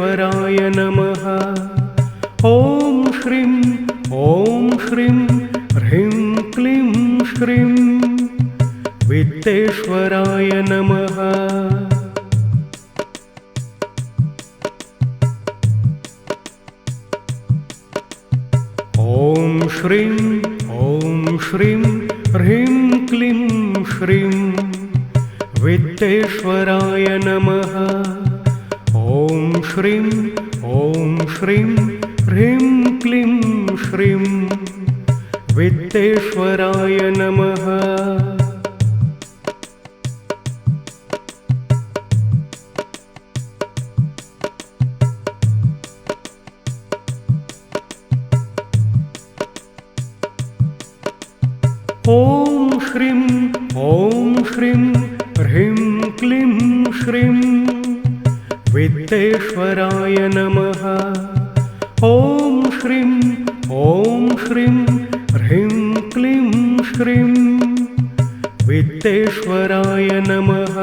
वित्तेश्वराय नमः। ॐ श्रीं ॐ श्रीं ह्रीं क्लीं श्रीं। वित्तेश्वराय नमः ह्रीं क्लीं श्रीं वित्तेश्वराय नमः। ॐ श्रीं ॐ श्रीं ह्रीं क्लीं श्रीं वित्तेश्वराय नमः ॐ श्रीं ॐ श्रीं ह्रीं क्लीं श्रीं। वित्तेश्वराय नमः।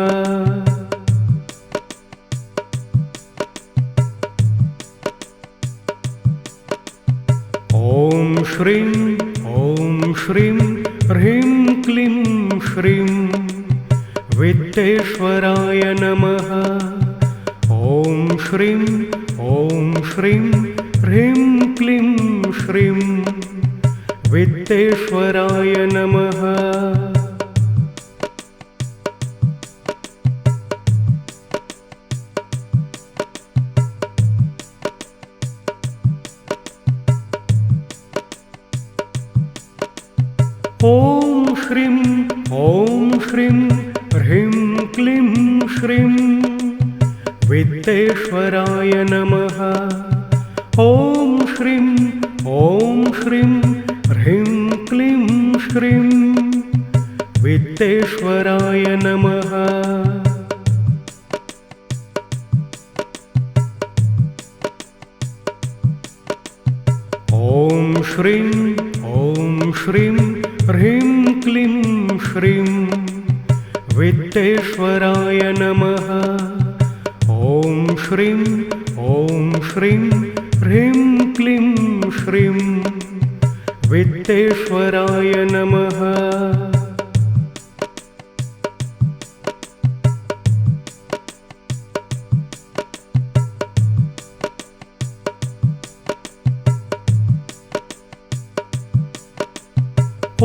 ॐ श्रीं ॐ श्रीं ह्रीं क्लीं श्रीं। वित्तेश्वराय नमः। ॐ श्रीं ॐ श्रीं ह्रीं क्लीं श्रीं वित्तेश्वराय नमः। ॐ श्रीं ॐ श्रीं ह्रीं क्लीं श्रीं वित्तेश्वराय नमः ॐ श्रीं ॐ श्रीं ह्रीं क्लीं श्रीं। वित्तेश्वराय नमः। ॐ श्रीं ॐ श्रीं ह्रीं क्लीं श्रीं। वित्तेश्वराय नमः। ॐ श्रीं ॐ श्रीं ह्रीं क्लीं श्रीं वित्तेश्वराय नमः।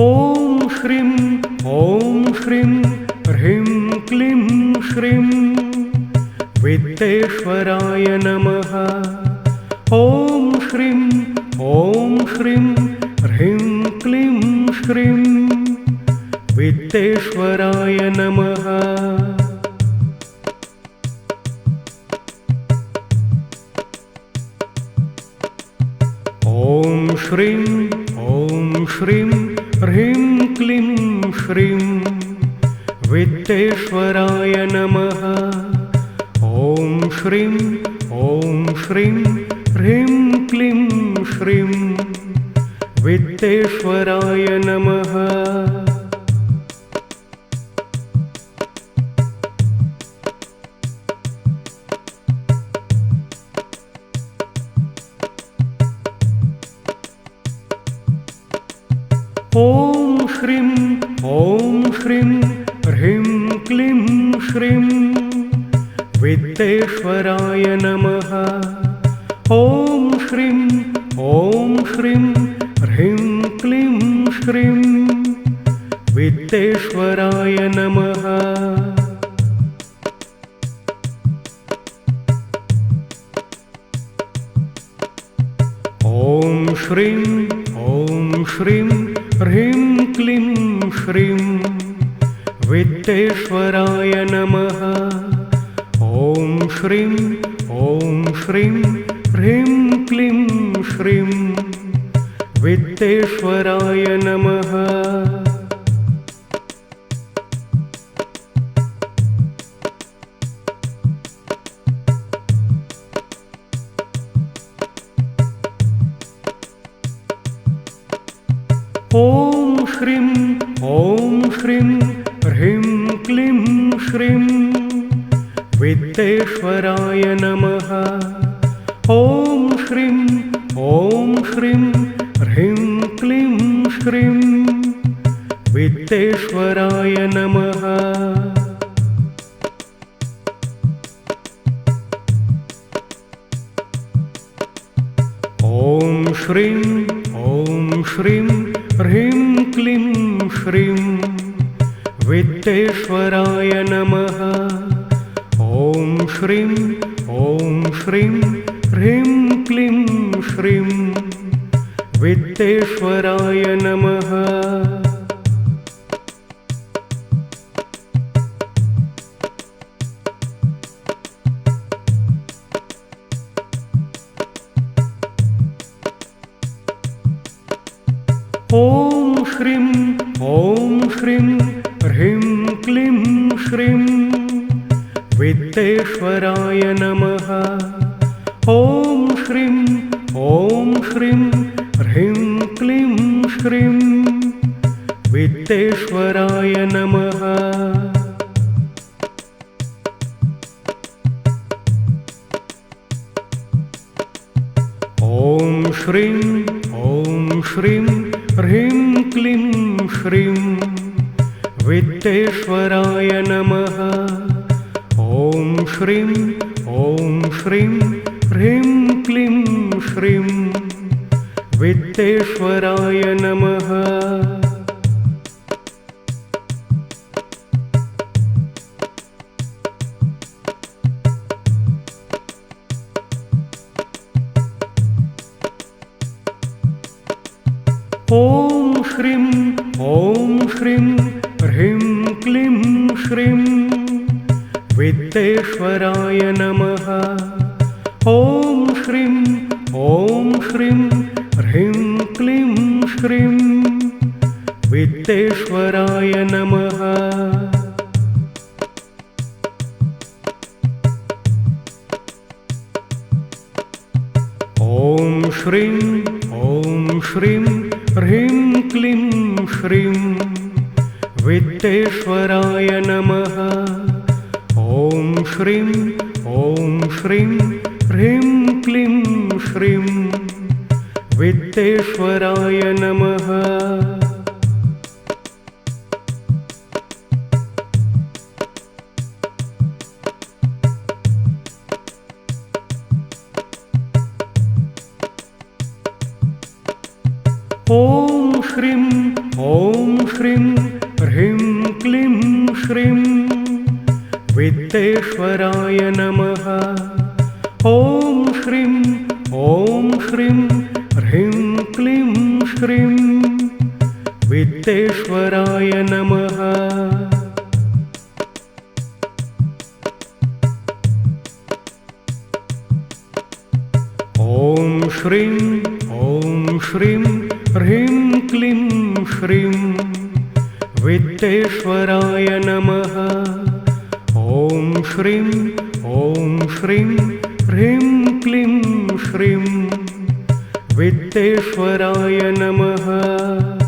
ॐ श्रीं ॐ श्रीं ह्रीं क्लीं श्रीं वित्तेश्वराय नमः ॐ श्रीं ॐ श्रीं ह्रीं क्लीं श्रीं वित्तेश्वराय नमः। ॐ श्रीं ॐ श्रीं ह्रीं क्लीं श्रीं वित्तेश्वराय नमः। ॐ श्रीं ॐ श्रीं ह्रीं क्लीं श्रीं वित्तेश्वराय नमः। ॐ श्रीं ॐ श्रीं ह्रीं क्लीं श्रीं वित्तेश्वराय नमः ॐ श्रीं ॐ श्रीं ह्रीं क्लीं श्रीं वित्तेश्वराय नमः। ॐ श्रीं ॐ श्रीं ह्रीं क्लीं श्रीं वित्तेश्वराय नमः। ॐ श्रीं ॐ श्रीं ह्रीं क्लीं श्रीं वित्तेश्वराय नमः। ॐ श्रीं ॐ श्रीं ह्रीं क्लीं श्रीं वित्तेश्वराय नमः ॐ श्रीं ॐ श्रीं ह्रीं क्लीं श्रीं। वित्तेश्वराय नमः। ॐ श्रीं ॐ श्रीं ह्रीं क्लीं श्रीं। वित्तेश्वराय नमः। ॐ श्रीं ॐ श्रीं ह्रीं क्लीं श्रीं वित्तेश्वराय नमः। ॐ श्रीं ॐ श्रीं ह्रीं क्लीं श्रीं वित्तेश्वराय नमः ॐ श्रीं ॐ श्रीं ह्रीं क्लीं श्रीं। वित्तेश्वराय नमः। ॐ श्रीं ॐ श्रीं ह्रीं क्लीं श्रीं। वित्तेश्वराय नमः। ॐ श्रीं ॐ श्रीं ह्रीं क्लीं श्रीं वित्तेश्वराय नमः। ॐ श्रीं ॐ श्रीं ह्रीं क्लीं श्रीं वित्तेश्वराय नमः ॐ श्रीं ॐ श्रीं ह्रीं क्लीं श्रीं वित्तेश्वराय नमः। ॐ श्रीं ॐ श्रीं ह्रीं क्लीं श्रीं वित्तेश्वराय नमः। ॐ श्रीं ॐ श्रीं ह्रीं क्लीं श्रीं वित्तेश्वराय नमः। ॐ श्रीं ॐ श्रीं ह्रीं क्लीं श्रीं वित्तेश्वराय नमः ॐ श्रीं ॐ श्रीं ह्रीं क्लीं श्रीं। वित्तेश्वराय नमः। ॐ श्रीं ॐ श्रीं ह्रीं क्लीं श्रीं। वित्तेश्वराय नमः। ॐ श्रीं ॐ श्रीं ह्रीं क्लीं श्रीं वित्तेश्वराय नमः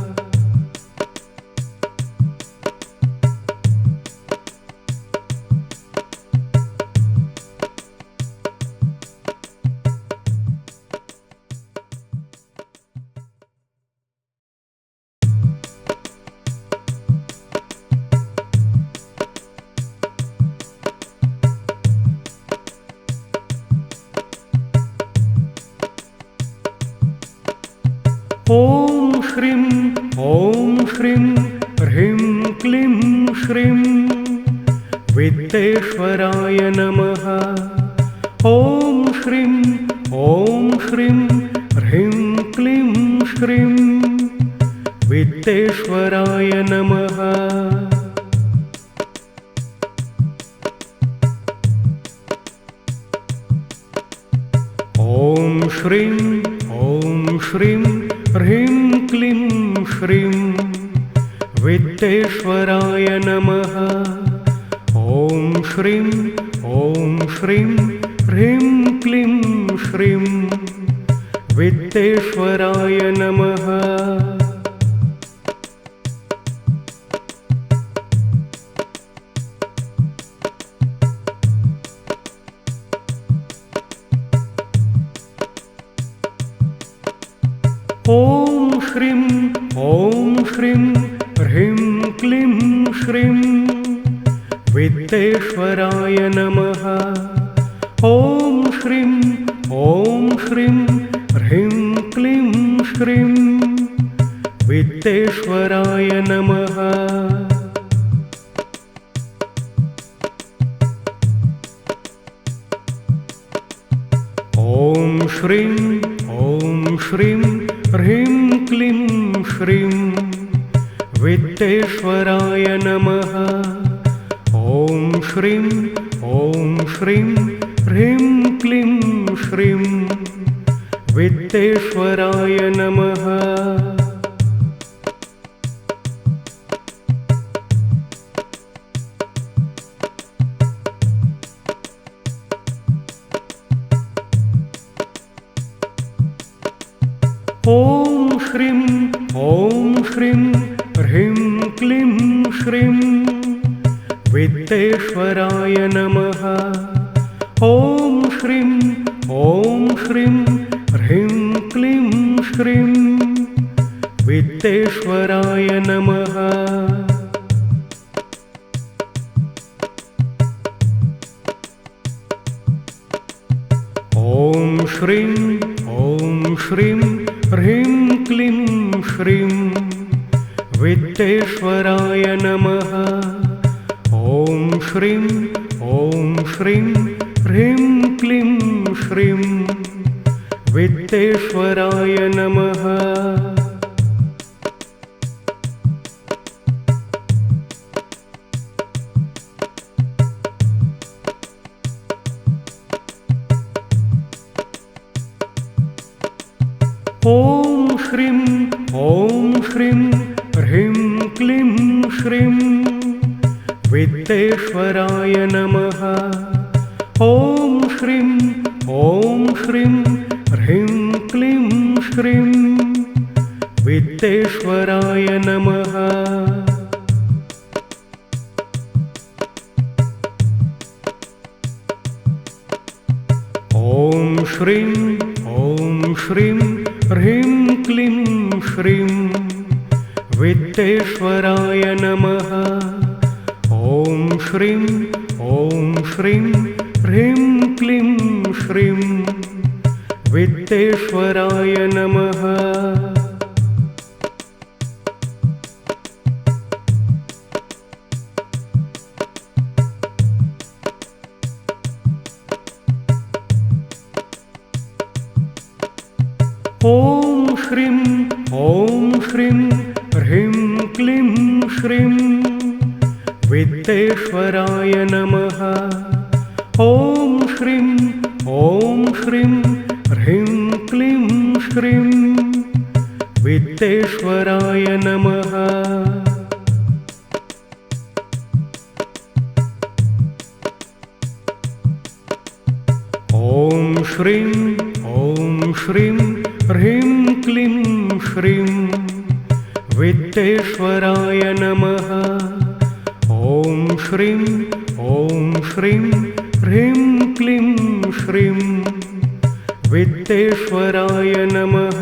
ॐ श्रीं ॐ श्रीं ह्रीं क्लीं श्रीं। वित्तेश्वराय नमः। ॐ श्रीं ॐ श्रीं ह्रीं क्लीं श्रीं। वित्तेश्वराय नमः। ॐ श्रीं ॐ श्रीं ह्रीं क्लीं श्रीं वित्तेश्वराय नमः। ॐ श्रीं ॐ श्रीं ह्रीं क्लीं श्रीं वित्तेश्वराय नमः ॐ श्रीं ॐ श्रीं ह्रीं क्लीं श्रीं। वित्तेश्वराय नमः। ॐ श्रीं ॐ श्रीं ह्रीं क्लीं श्रीं। वित्तेश्वराय नमः। ॐ श्रीं ॐ श्रीं ह्रीं क्लीं श्रीं वित्तेश्वराय नमः। ॐ श्रीं ॐ श्रीं ह्रीं क्लीं श्रीं वित्तेश्वराय नमः ॐ श्रीं ॐ श्रीं ह्रीं क्लीं श्रीं। वित्तेश्वराय नमः। ॐ श्रीं ॐ श्रीं ह्रीं क्लीं श्रीं। वित्तेश्वराय नमः। ॐ श्रीं ॐ श्रीं ह्रीं क्लीं श्रीं वित्तेश्वराय नमः। ॐ श्रीं ॐ श्रीं ह्रीं क्लीं श्रीं वित्तेश्वराय नमः ॐ श्रीं ॐ श्रीं ह्रीं क्लीं श्रीं। वित्तेश्वराय नमः। ॐ श्रीं ॐ श्रीं ह्रीं क्लीं श्रीं। वित्तेश्वराय नमः। ॐ श्रीं ॐ श्रीं ह्रीं क्लीं श्रीं वित्तेश्वराय नमः। ॐ श्रीं ॐ श्रीं ह्रीं क्लीं श्रीं वित्तेश्वराय नमः ॐ श्रीं ॐ श्रीं ह्रीं क्लीं श्रीं। वित्तेश्वराय नमः। ॐ श्रीं ॐ श्रीं ह्रीं क्लीं श्रीं। वित्तेश्वराय नमः। ॐ श्रीं ॐ श्रीं ह्रीं क्लीं श्रीं वित्तेश्वराय नमः